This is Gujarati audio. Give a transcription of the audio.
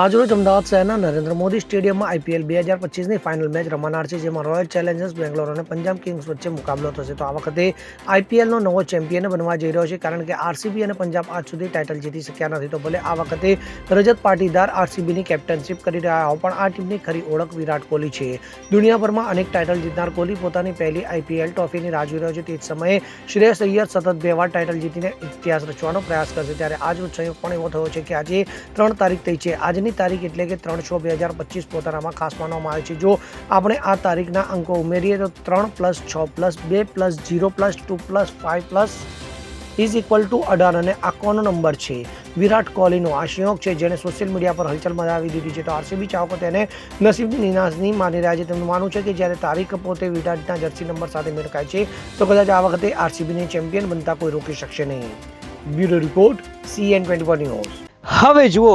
આજરોજ અમદાવાદ શહેરના નરેન્દ્ર મોદી સ્ટેડિયમમાં આઈપીએલ બે હજાર પચીસની ફાઇનલ મેચ રમાનાર છે, જેમાં રોયલ ચેલેન્જર્સ બેંગ્લોર અને પંજાબ કિંગ્સ વચ્ચે મુકાબલો થશે. તો આ વખતે આઈપીએલનો નવો ચેમ્પિયન બનવા જઈ રહ્યો છે, કારણ કે આરસીબી અને પંજાબ આજ સુધી ટાઇટલ જીતી શક્યા નથી. તો ભલે આ વખતે રજત પાટીદાર આરસીબીની કેપ્ટનશીપ કરી રહ્યા હો પણ આ ટીમની ખરી ઓળખ વિરાટ કોહલી છે. દુનિયાભરમાં અનેક ટાઇટલ જીતનાર કોહલી પોતાની પહેલી આઈપીએલ ટ્રોફીની રાહ જોઈ રહ્યો છે. તે જ સમયે શ્રેયસ અય્યર સતત બે વાર ટાઇટલ જીતીને ઇતિહાસ રચવાનો પ્રયાસ કરશે. ત્યારે આજનો સંયોગ પણ એવો થયો છે કે આજે ત્રણ તારીખ થઈ છે. આજની તારીખ એટલે કે ત્રણ છ બે હજાર પચીસ પોતાનામાં ખાસ માનવામાં આવે છે. જો આપણે આ તારીખના અંકો ઉમેરીએ તો ત્રણ પ્લસ છ પ્લસ બે plus zero plus two plus five plus is equal to અઢાર અને આ કોનો નંબર છે? વિરાટ કોહલીનો આ સંયોગ છે જેણે સોશિયલ મીડિયા પર હલચલ મચાવી દીધી છે. તો આરસીબી ચાહકો તેને નસીબની નિનાશની માની રહ્યા છે. તેમનું માનવું છે કે જ્યારે તારીખ પોતે વિરાટના જર્સી નંબર સાથે મેળ ખાય છે, તો કદાચ આ વખતે આરસીબીને ચેમ્પિયન બનતા કોઈ રોકી શકશે નહીં. Bureau report, CN twenty news. હવે જુઓ